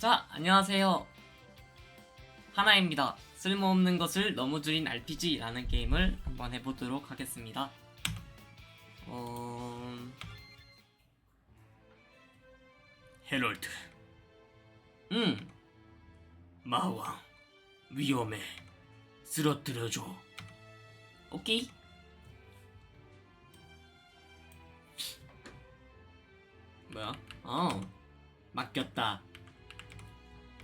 자, 안녕하세요. 하나입니다. 쓸모없는 것을 너무 줄인 RPG라는 게임을 한번 해보도록 하겠습니다. 어... 헤럴드 음, 마왕 위험해 쓰러뜨려줘 오케이. 뭐야? 어, 맡겼다.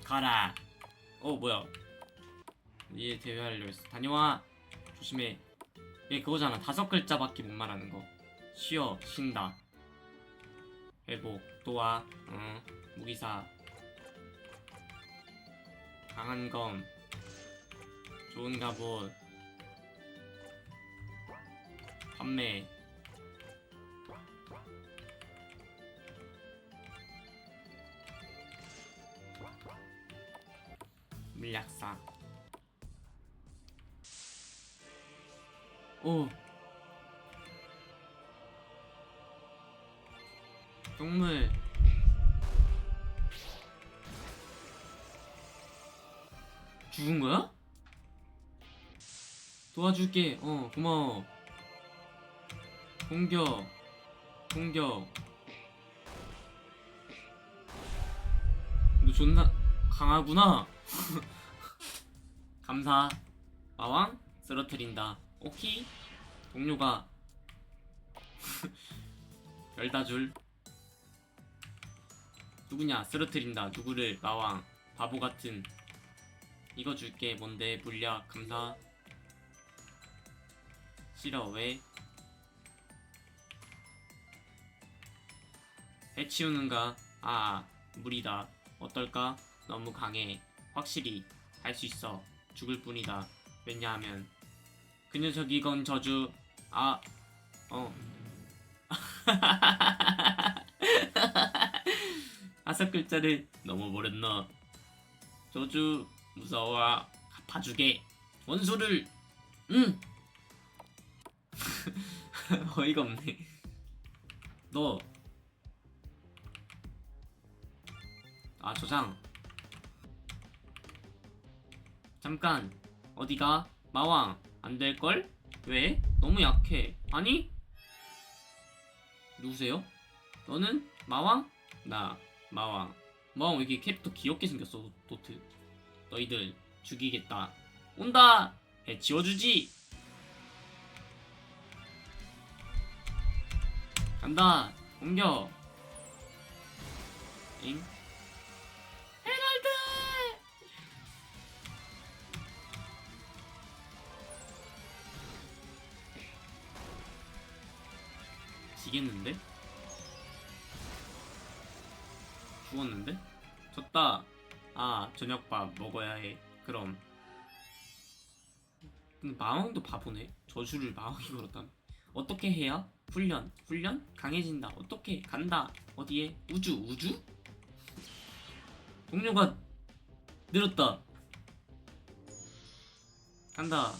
가라 어, 뭐야? 얘 대회하려고 했어. 다녀와. 조심해. 얘 그거잖아. 다섯 글자밖에 못 말하는 거. 쉬어, 쉰다. 회복, 또와, 응, 무기사. 강한 검. 좋은 갑옷. 판매. 물약사. 오. 동물. 죽은 거야? 도와줄게. 어, 고마워. 공격. 공격. 너 존나 강하구나. 감사. 마왕 쓰러뜨린다. 오키. 동료가 열다줄. 누구냐? 쓰러뜨린다. 누구를? 마왕. 바보 같은. 이거 줄게. 뭔데? 물약. 감사. 싫어. 왜? 해치우는가? 아, 무리다. 어떨까? 너무 강해. 확실히 할 수 있어. 죽을 뿐이다. 왜냐하면 그 녀석 이 건 저주. 아, 어. 다섯 글자를 모르너. 저주 무서워. 갚아주게. 원수를. 응. 어이가 없네. 너. 아 저장. 잠깐 어디가 마왕 안 될걸? 왜? 너무 약해 아니? 누구세요? 너는 마왕? 나 마왕 마왕 왜 이렇게 캐릭터 귀엽게 생겼어 도트 너희들 죽이겠다 온다 해 지워주지 간다 옮겨 잉? 지겠는데? 죽었는데? 졌다. 아, 저녁밥 먹어야 해. 그럼. 근데 마왕도 바보네. 저주를 마왕이 걸었다며. 어떻게 해야? 훈련. 훈련? 강해진다. 어떻게? 간다. 어디에? 우주. 우주? 동료가 늘었다. 간다.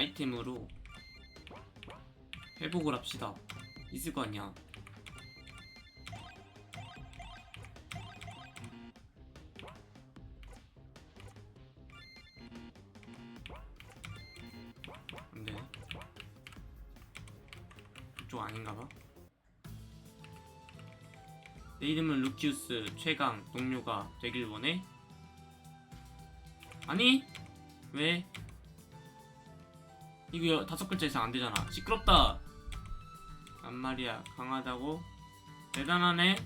아이템으로 회복을 합시다 있을 거 아니야 안돼 이쪽 아닌가봐 내 이름은 루키우스 최강 동료가 되길 원해? 아니 왜? 이거 다섯 글자 이상 안 되잖아. 시끄럽다. 안 말이야. 강하다고. 대단하네.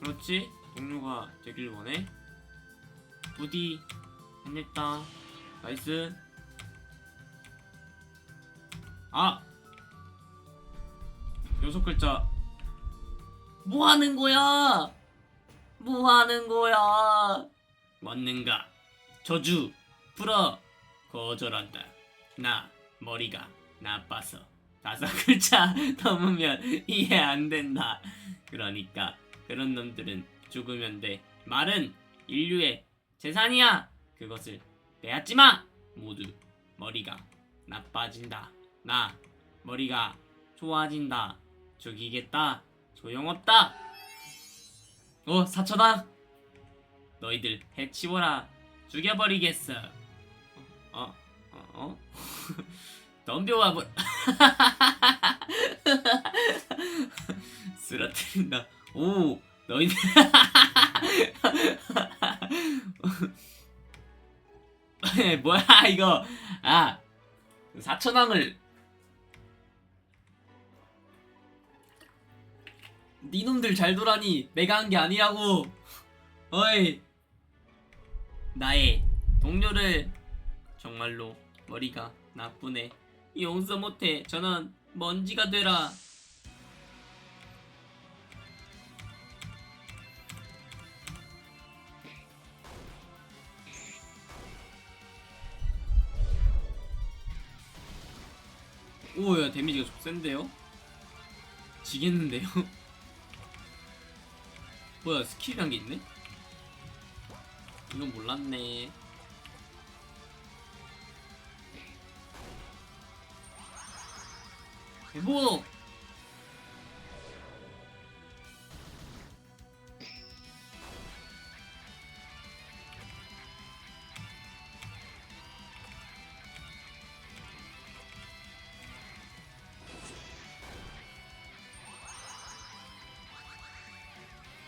그렇지. 동료가 되길 원해. 부디 해냈다. 나이스. 아. 여섯 글자. 뭐 하는 거야? 뭐 하는 거야? 맞는가? 저주 풀어. 거절한다. 나 머리가 나빠서 다섯 글자 넘으면 이해 안 된다. 그러니까 그런 놈들은 죽으면 돼. 말은 인류의 재산이야. 그것을 빼앗지 마. 모두 머리가 나빠진다. 나 머리가 좋아진다. 죽이겠다. 소용없다. 어 사천왕 너희들 해치워라. 죽여버리겠어. 어? 어? 어? 덤벼와 버. 쓰러뜨린다. 오 너희들 뭐야 이거 아 사천왕을 니놈들 잘 두라니 내가 한 게 아니라고 어이 나의 동료를 정말로 머리가 나쁘네 용서 못해 저는 먼지가 되라 오야 데미지가 좀 센데요? 지겠는데요? 뭐야 스킬이란 게 있네? 이건 몰랐네 회복!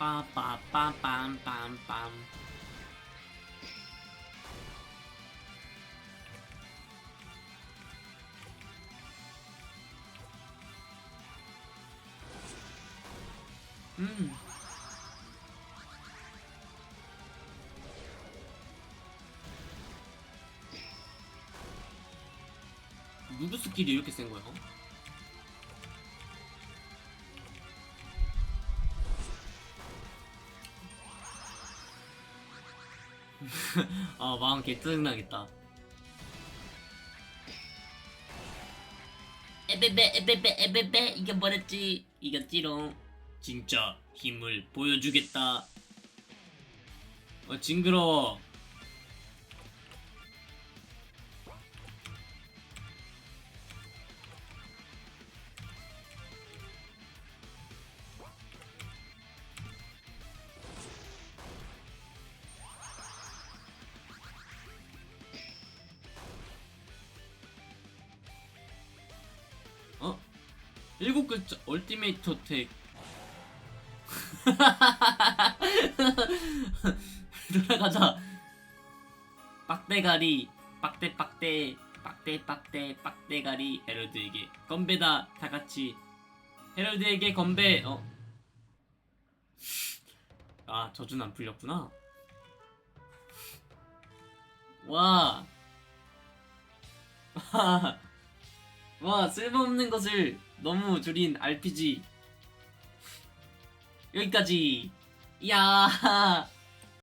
빠빠빠빰빰빰 음. 누구 스킬이 이렇게 센 거야? 아 마음 개 짜증나겠다 에베베 에베베 에베베 이겨버렸지. 이겼지롱. 진짜 힘을 보여주겠다. 어 징그러워 어? 일곱 글자 얼티메이트 어택 돌아가자. 빡대가리 빡대 빡대 빡대 빡대 빡대가리 헤럴드에게. 건배다 다 같이. 헤럴드에게 건배. 어? 아 저주는 안 풀렸구나. 와. 와 쓸모없는 것을 너무 줄인 RPG 여기까지. 이야